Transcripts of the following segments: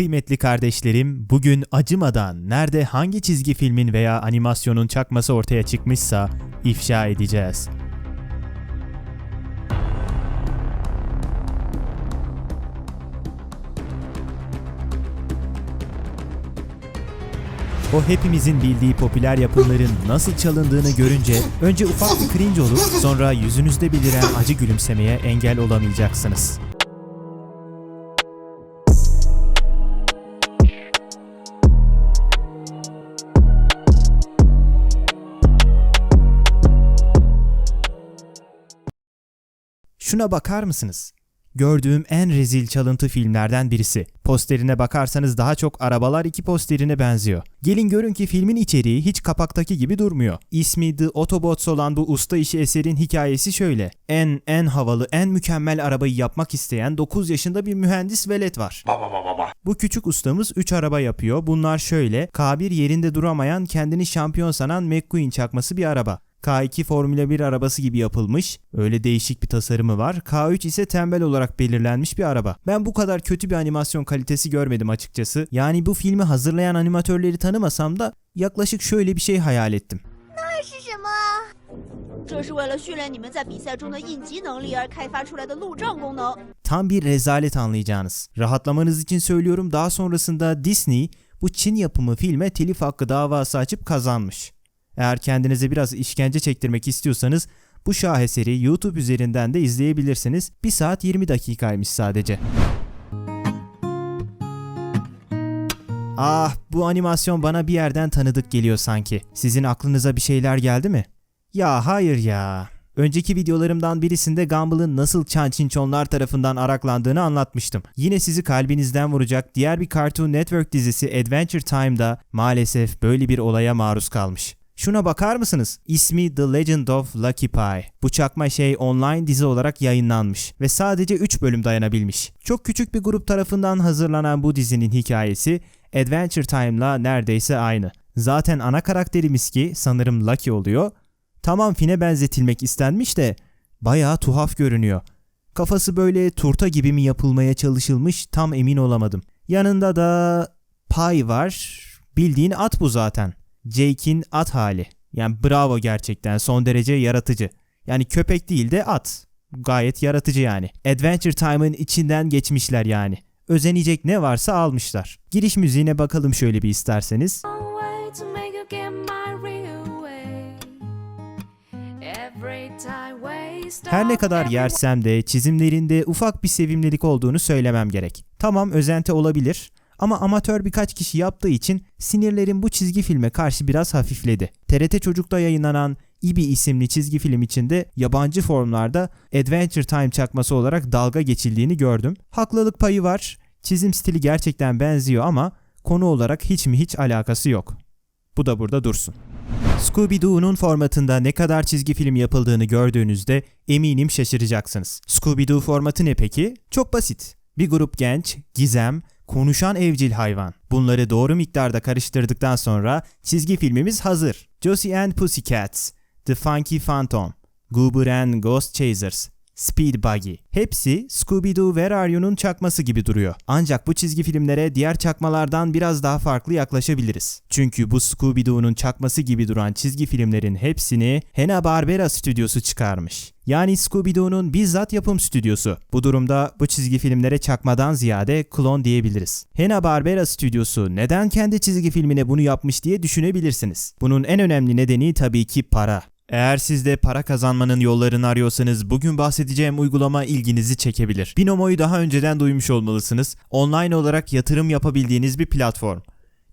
Kıymetli kardeşlerim, bugün acımadan nerede hangi çizgi filmin veya animasyonun çakması ortaya çıkmışsa ifşa edeceğiz. O hepimizin bildiği popüler yapımların nasıl çalındığını görünce önce ufak bir cringe olup sonra yüzünüzde beliren acı gülümsemeye engel olamayacaksınız. Şuna bakar mısınız? Gördüğüm en rezil çalıntı filmlerden birisi. Posterine bakarsanız daha çok Arabalar 2 posterine benziyor. Gelin görün ki filmin içeriği hiç kapaktaki gibi durmuyor. İsmi The Autobots olan bu usta işi eserin hikayesi şöyle. En en havalı, en mükemmel arabayı yapmak isteyen 9 yaşında bir mühendis velet var. Bu küçük ustamız 3 araba yapıyor. Bunlar şöyle. K1 yerinde duramayan, kendini şampiyon sanan McQueen çakması bir araba. K2 Formula 1 arabası gibi yapılmış. Öyle değişik bir tasarımı var. K3 ise tembel olarak belirlenmiş bir araba. Ben bu kadar kötü bir animasyon kalitesi görmedim açıkçası. Yani bu filmi hazırlayan animatörleri tanımasam da yaklaşık şöyle bir şey hayal ettim. 这是什么？这是为了训练你们在比赛中的应急能力而开发出来的路障功能。 Tam bir rezalet anlayacağınız. Rahatlamanız için söylüyorum daha sonrasında Disney bu Çin yapımı filme telif hakkı davası açıp kazanmış. Eğer kendinize biraz işkence çektirmek istiyorsanız bu şaheseri YouTube üzerinden de izleyebilirsiniz. 1 saat 20 dakikaymış sadece. Ah bu animasyon bana bir yerden tanıdık geliyor sanki. Sizin aklınıza bir şeyler geldi mi? Ya hayır ya. Önceki videolarımdan birisinde Gumball'ın nasıl Chan Chinchonlar tarafından araklandığını anlatmıştım. Yine sizi kalbinizden vuracak diğer bir Cartoon Network dizisi Adventure Time'da maalesef böyle bir olaya maruz kalmış. Şuna bakar mısınız? İsmi The Legend of Lucky Pie. Bu çakma şey online dizi olarak yayınlanmış ve sadece 3 bölüm dayanabilmiş. Çok küçük bir grup tarafından hazırlanan bu dizinin hikayesi Adventure Time'la neredeyse aynı. Zaten ana karakterimiz ki sanırım Lucky oluyor. Tamam Finn'e benzetilmek istenmiş de bayağı tuhaf görünüyor. Kafası böyle turta gibi mi yapılmaya çalışılmış tam emin olamadım. Yanında da Pie var. Bildiğin at bu zaten. Jake'in at hali. Yani bravo gerçekten son derece yaratıcı. Yani köpek değil de at. Gayet yaratıcı yani. Adventure Time'ın içinden geçmişler yani. Özenecek ne varsa almışlar. Giriş müziğine bakalım şöyle bir isterseniz. Her ne kadar yersem de çizimlerinde ufak bir sevimlilik olduğunu söylemem gerek. Tamam özenti olabilir ama amatör birkaç kişi yaptığı için sinirlerim bu çizgi filme karşı biraz hafifledi. TRT Çocuk'ta yayınlanan İbi isimli çizgi film içinde yabancı formlarda Adventure Time çakması olarak dalga geçildiğini gördüm. Haklılık payı var. Çizim stili gerçekten benziyor ama konu olarak hiç mi hiç alakası yok. Bu da burada dursun. Scooby-Doo'nun formatında ne kadar çizgi film yapıldığını gördüğünüzde eminim şaşıracaksınız. Scooby-Doo formatı ne peki? Çok basit. Bir grup genç, gizem, konuşan evcil hayvan. Bunları doğru miktarda karıştırdıktan sonra çizgi filmimiz hazır. Josie and Pussycats, The Funky Phantom, Goober and Ghost Chasers, Speed Buggy. Hepsi Scooby-Doo Where Are You'nun çakması gibi duruyor. Ancak bu çizgi filmlere diğer çakmalardan biraz daha farklı yaklaşabiliriz. Çünkü bu Scooby-Doo'nun çakması gibi duran çizgi filmlerin hepsini Hanna-Barbera stüdyosu çıkarmış. Yani Scooby-Doo'nun bizzat yapım stüdyosu. Bu durumda bu çizgi filmlere çakmadan ziyade klon diyebiliriz. Hanna-Barbera stüdyosu neden kendi çizgi filmine bunu yapmış diye düşünebilirsiniz. Bunun en önemli nedeni tabii ki para. Eğer siz de para kazanmanın yollarını arıyorsanız bugün bahsedeceğim uygulama ilginizi çekebilir. Binomo'yu daha önceden duymuş olmalısınız. Online olarak yatırım yapabildiğiniz bir platform.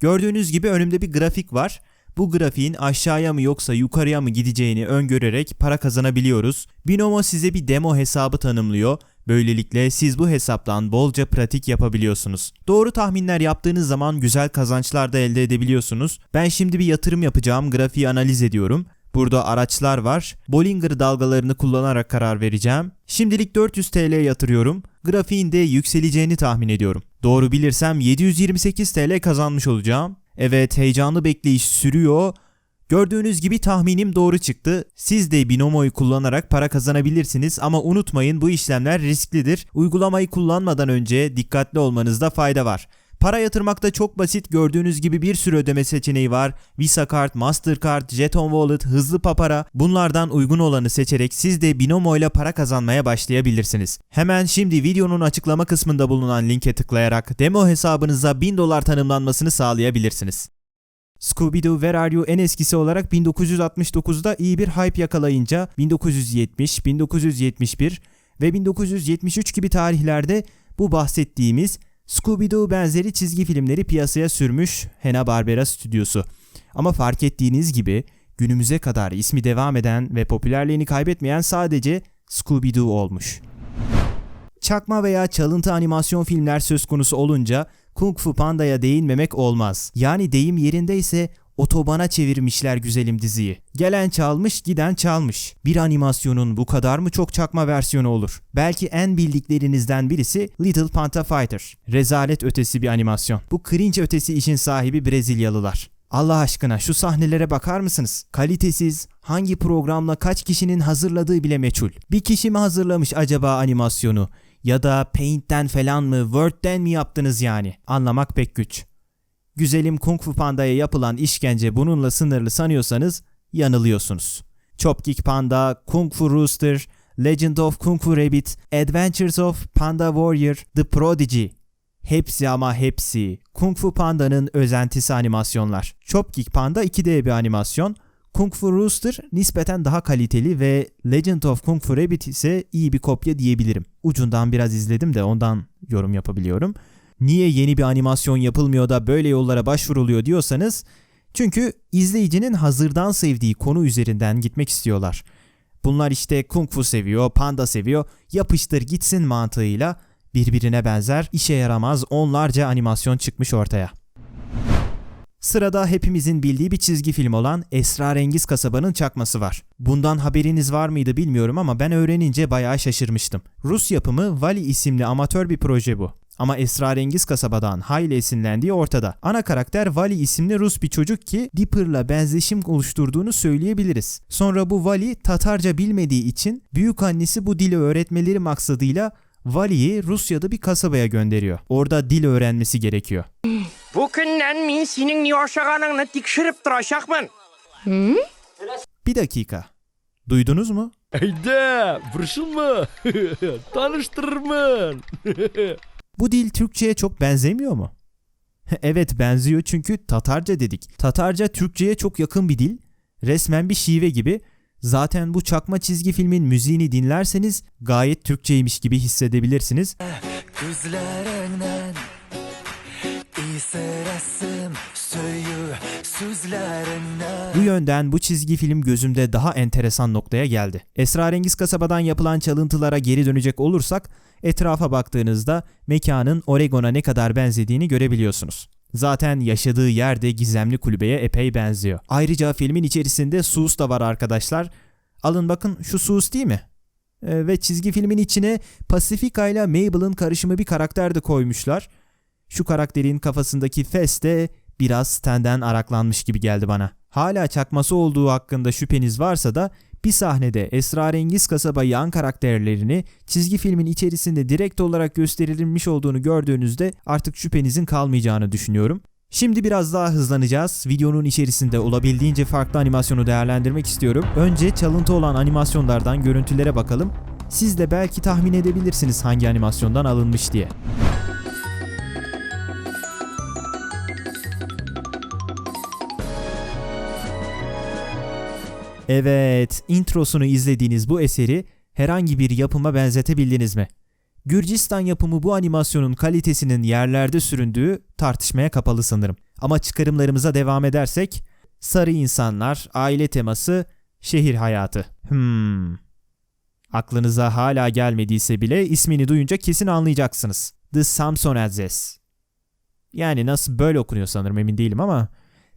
Gördüğünüz gibi önümde bir grafik var. Bu grafiğin aşağıya mı yoksa yukarıya mı gideceğini öngörerek para kazanabiliyoruz. Binomo size bir demo hesabı tanımlıyor. Böylelikle siz bu hesaptan bolca pratik yapabiliyorsunuz. Doğru tahminler yaptığınız zaman güzel kazançlar da elde edebiliyorsunuz. Ben şimdi bir yatırım yapacağım, grafiği analiz ediyorum. Burada araçlar var. Bollinger dalgalarını kullanarak karar vereceğim. Şimdilik 400 TL yatırıyorum. Grafiğin de yükseleceğini tahmin ediyorum. Doğru bilirsem 728 TL kazanmış olacağım. Evet heyecanlı bekleyiş sürüyor. Gördüğünüz gibi tahminim doğru çıktı. Siz de Binomo'yu kullanarak para kazanabilirsiniz ama unutmayın bu işlemler risklidir. Uygulamayı kullanmadan önce dikkatli olmanızda fayda var. Para yatırmakta çok basit gördüğünüz gibi bir sürü ödeme seçeneği var. Visa Kart, Mastercard, Jeton Wallet, Hızlı Papara bunlardan uygun olanı seçerek siz de Binomo ile para kazanmaya başlayabilirsiniz. Hemen şimdi videonun açıklama kısmında bulunan linke tıklayarak demo hesabınıza 1000 dolar tanımlanmasını sağlayabilirsiniz. Scooby-Doo Where Are You en eskisi olarak 1969'da iyi bir hype yakalayınca 1970, 1971 ve 1973 gibi tarihlerde bu bahsettiğimiz Scooby-Doo benzeri çizgi filmleri piyasaya sürmüş Hanna-Barbera stüdyosu. Ama fark ettiğiniz gibi günümüze kadar ismi devam eden ve popülerliğini kaybetmeyen sadece Scooby-Doo olmuş. Çakma veya çalıntı animasyon filmler söz konusu olunca Kung Fu Panda'ya değinmemek olmaz. Yani deyim yerindeyse otobana çevirmişler güzelim diziyi. Gelen çalmış, giden çalmış. Bir animasyonun bu kadar mı çok çakma versiyonu olur? Belki en bildiklerinizden birisi Little Panda Fighter. Rezalet ötesi bir animasyon. Bu cringe ötesi işin sahibi Brezilyalılar. Allah aşkına şu sahnelere bakar mısınız? Kalitesiz, hangi programla kaç kişinin hazırladığı bile meçhul. Bir kişi mi hazırlamış acaba animasyonu? Ya da Paint'ten falan mı, Word'den mi yaptınız yani? Anlamak pek güç. Güzelim Kung Fu Panda'ya yapılan işkence bununla sınırlı sanıyorsanız yanılıyorsunuz. Chopkick Panda, Kung Fu Rooster, Legend of Kung Fu Rabbit, Adventures of Panda Warrior, The Prodigy. Hepsi ama hepsi Kung Fu Panda'nın özentisi animasyonlar. Chopkick Panda 2D bir animasyon. Kung Fu Rooster nispeten daha kaliteli ve Legend of Kung Fu Rabbit ise iyi bir kopya diyebilirim. Ucundan biraz izledim de ondan yorum yapabiliyorum. Niye yeni bir animasyon yapılmıyor da böyle yollara başvuruluyor diyorsanız çünkü izleyicinin hazırdan sevdiği konu üzerinden gitmek istiyorlar. Bunlar işte kung fu seviyor, panda seviyor, yapıştır gitsin mantığıyla birbirine benzer, işe yaramaz onlarca animasyon çıkmış ortaya. Sırada hepimizin bildiği bir çizgi film olan Esrarengiz Kasabanın çakması var. Bundan haberiniz var mıydı bilmiyorum ama ben öğrenince bayağı şaşırmıştım. Rus yapımı Vali isimli amatör bir proje bu. Ama Esrarengiz Kasabadan hayli esinlendiği ortada. Ana karakter Vali isimli Rus bir çocuk ki Dipper'la benzeşim oluşturduğunu söyleyebiliriz. Sonra bu Vali Tatarca bilmediği için büyük annesi bu dili öğretmeleri maksadıyla Vali'yi Rusya'da bir kasabaya gönderiyor. Orada dil öğrenmesi gerekiyor. Bugünden min senin yaşaganını tikşirip duracakmın. Bir dakika. Duydunuz mu? Hayda, vursun mu? Tanıştırırım. Bu dil Türkçe'ye çok benzemiyor mu? evet benziyor çünkü Tatarca dedik. Tatarca Türkçe'ye çok yakın bir dil. Resmen bir şive gibi. Zaten bu çakma çizgi filmin müziğini dinlerseniz gayet Türkçeymiş gibi hissedebilirsiniz. Gözlerinden söyü sözlerinden Bu yönden bu çizgi film gözümde daha enteresan noktaya geldi. Esrarengiz kasabadan yapılan çalıntılara geri dönecek olursak etrafa baktığınızda mekanın Oregon'a ne kadar benzediğini görebiliyorsunuz. Zaten yaşadığı yerde gizemli kulübeye epey benziyor. Ayrıca filmin içerisinde Sus da var arkadaşlar. Alın bakın şu Sus değil mi? Ee, ve çizgi filmin içine Pacifica ile Mabel'ın karışımı bir karakter de koymuşlar. Şu karakterin kafasındaki fes de biraz Stan'den araklanmış gibi geldi bana. Hala çakması olduğu hakkında şüpheniz varsa da bir sahnede esrarengiz kasaba yan karakterlerini çizgi filmin içerisinde direkt olarak gösterilmiş olduğunu gördüğünüzde artık şüphenizin kalmayacağını düşünüyorum. Şimdi biraz daha hızlanacağız. Videonun içerisinde olabildiğince farklı animasyonu değerlendirmek istiyorum. Önce çalıntı olan animasyonlardan görüntülere bakalım. Siz de belki tahmin edebilirsiniz hangi animasyondan alınmış diye. Evet, introsunu izlediğiniz bu eseri herhangi bir yapıma benzetebildiniz mi? Gürcistan yapımı bu animasyonun kalitesinin yerlerde süründüğü tartışmaya kapalı sanırım. Ama çıkarımlarımıza devam edersek, sarı insanlar, aile teması, şehir hayatı. Hmm. Aklınıza hala gelmediyse bile ismini duyunca kesin anlayacaksınız. The Samsonadzes. Yani nasıl böyle okunuyor sanırım emin değilim ama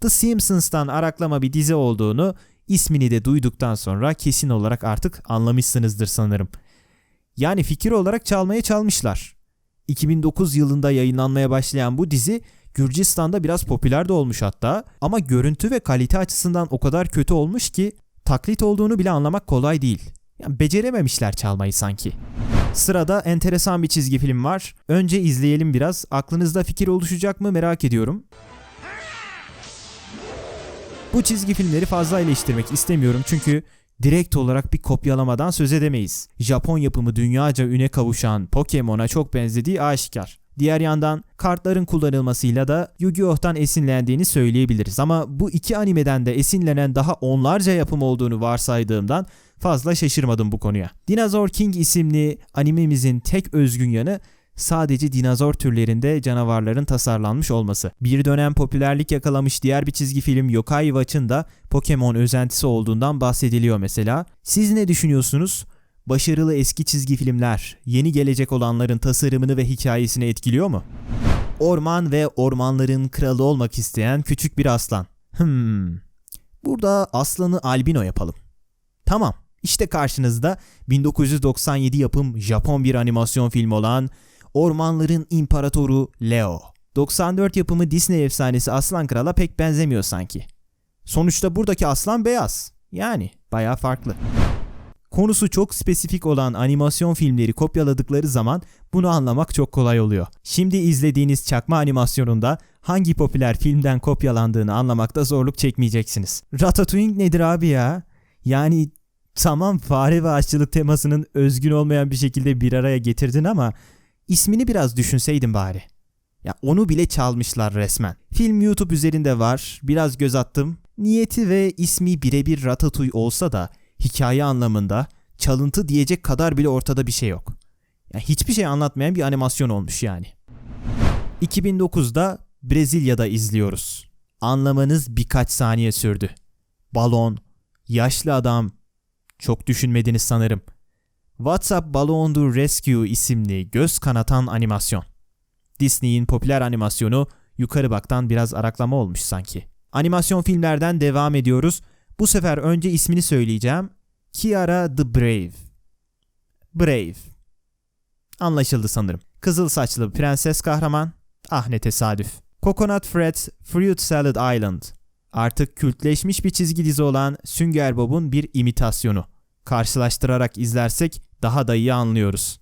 The Simpsons'tan araklama bir dizi olduğunu ismini de duyduktan sonra kesin olarak artık anlamışsınızdır sanırım. Yani fikir olarak çalmaya çalmışlar. 2009 yılında yayınlanmaya başlayan bu dizi Gürcistan'da biraz popüler de olmuş hatta ama görüntü ve kalite açısından o kadar kötü olmuş ki taklit olduğunu bile anlamak kolay değil. Yani becerememişler çalmayı sanki. Sırada enteresan bir çizgi film var. Önce izleyelim biraz. Aklınızda fikir oluşacak mı merak ediyorum. Bu çizgi filmleri fazla eleştirmek istemiyorum çünkü direkt olarak bir kopyalamadan söz edemeyiz. Japon yapımı dünyaca üne kavuşan Pokemon'a çok benzediği aşikar. Diğer yandan kartların kullanılmasıyla da Yu-Gi-Oh'tan esinlendiğini söyleyebiliriz ama bu iki animeden de esinlenen daha onlarca yapım olduğunu varsaydığımdan fazla şaşırmadım bu konuya. Dinosaur King isimli animemizin tek özgün yanı sadece dinozor türlerinde canavarların tasarlanmış olması. Bir dönem popülerlik yakalamış diğer bir çizgi film Yokai Watch'ın da Pokemon özentisi olduğundan bahsediliyor mesela. Siz ne düşünüyorsunuz? Başarılı eski çizgi filmler yeni gelecek olanların tasarımını ve hikayesini etkiliyor mu? Orman ve ormanların kralı olmak isteyen küçük bir aslan. Hmm. Burada aslanı albino yapalım. Tamam. İşte karşınızda 1997 yapım Japon bir animasyon filmi olan Ormanların İmparatoru Leo. 94 yapımı Disney efsanesi Aslan Kral'a pek benzemiyor sanki. Sonuçta buradaki aslan beyaz. Yani bayağı farklı. Konusu çok spesifik olan animasyon filmleri kopyaladıkları zaman bunu anlamak çok kolay oluyor. Şimdi izlediğiniz çakma animasyonunda hangi popüler filmden kopyalandığını anlamakta zorluk çekmeyeceksiniz. Ratatouille nedir abi ya? Yani tamam fare ve aşçılık temasının özgün olmayan bir şekilde bir araya getirdin ama ismini biraz düşünseydin bari. Ya onu bile çalmışlar resmen. Film YouTube üzerinde var. Biraz göz attım. Niyeti ve ismi birebir Ratatouille olsa da hikaye anlamında çalıntı diyecek kadar bile ortada bir şey yok. Ya hiçbir şey anlatmayan bir animasyon olmuş yani. 2009'da Brezilya'da izliyoruz. Anlamanız birkaç saniye sürdü. Balon, yaşlı adam, çok düşünmediniz sanırım. WhatsApp Ballon d'Or Rescue isimli göz kanatan animasyon. Disney'in popüler animasyonu yukarı baktan biraz araklama olmuş sanki. Animasyon filmlerden devam ediyoruz. Bu sefer önce ismini söyleyeceğim. Kiara the Brave. Brave. Anlaşıldı sanırım. Kızıl saçlı prenses kahraman. Ah ne tesadüf. Coconut Fred Fruit Salad Island. Artık kültleşmiş bir çizgi dizi olan Sünger Bob'un bir imitasyonu. Karşılaştırarak izlersek daha da iyi anlıyoruz.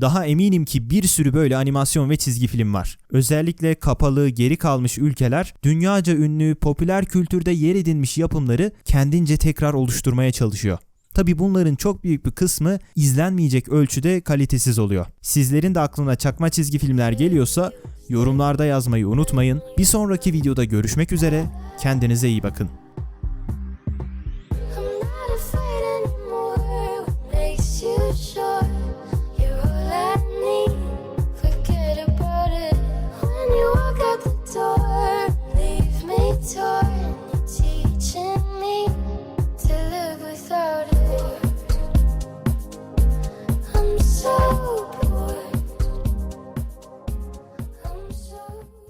Daha eminim ki bir sürü böyle animasyon ve çizgi film var. Özellikle kapalı, geri kalmış ülkeler dünyaca ünlü, popüler kültürde yer edinmiş yapımları kendince tekrar oluşturmaya çalışıyor. Tabi bunların çok büyük bir kısmı izlenmeyecek ölçüde kalitesiz oluyor. Sizlerin de aklına çakma çizgi filmler geliyorsa yorumlarda yazmayı unutmayın. Bir sonraki videoda görüşmek üzere. Kendinize iyi bakın.